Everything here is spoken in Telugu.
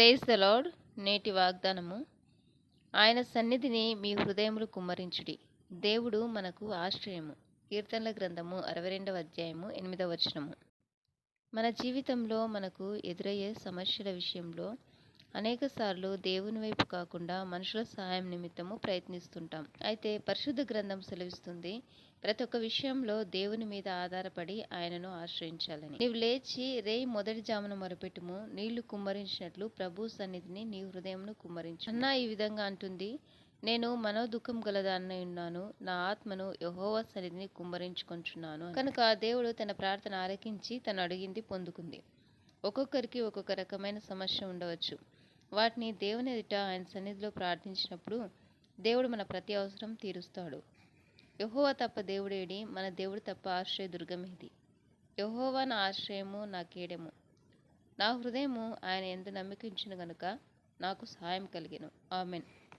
ప్రేజ్ ద లాడ్ నేటి వాగ్దానము. ఆయన సన్నిధిని మీ హృదయములు కుమ్మరించుడి. దేవుడు మనకు ఆశ్రయము. కీర్తనల గ్రంథము అరవై రెండవ అధ్యాయము ఎనిమిదవ వచనము. మన జీవితంలో మనకు ఎదురయ్యే సమస్యల విషయంలో అనేకసార్లు దేవుని వైపు కాకుండా మనుషుల సహాయం నిమిత్తము ప్రయత్నిస్తుంటాం. అయితే పరిశుద్ధ గ్రంథం సెలవిస్తుంది ప్రతి ఒక్క విషయంలో దేవుని మీద ఆధారపడి ఆయనను ఆశ్రయించాలని. నీవు లేచి రేయ్ మొదటి జామున మొరపెట్టుము నీళ్ళు కుమ్మరించినట్లు ప్రభు సన్నిధిని నీ హృదయంను కుమ్మరించు. అన్న ఈ విధంగా అంటుంది నేను మనోదుఖం గలదాన్నై ఉన్నాను నా ఆత్మను యహోవా సన్నిధిని కుమ్మరించుకుంటున్నాను కనుక దేవుడు తన ప్రార్థన ఆలకించి తను అడిగింది పొందుకుంది. ఒక్కొక్కరికి ఒక్కొక్క రకమైన సమస్య ఉండవచ్చు. వాటిని దేవుని ఎదుట ఆయన సన్నిధిలో ప్రార్థించినప్పుడు దేవుడు మన ప్రతి అవసరం తీరుస్తాడు. యహోవా తప్ప దేవుడేడి మన దేవుడు తప్ప ఆశ్రయ దుర్గమేది యహోవా నా ఆశ్రయము నా కేడెము. నా హృదయము ఆయన ఎంత నమ్మకించిన గనుక నాకు సహాయం కలిగెను. ఆమెన్.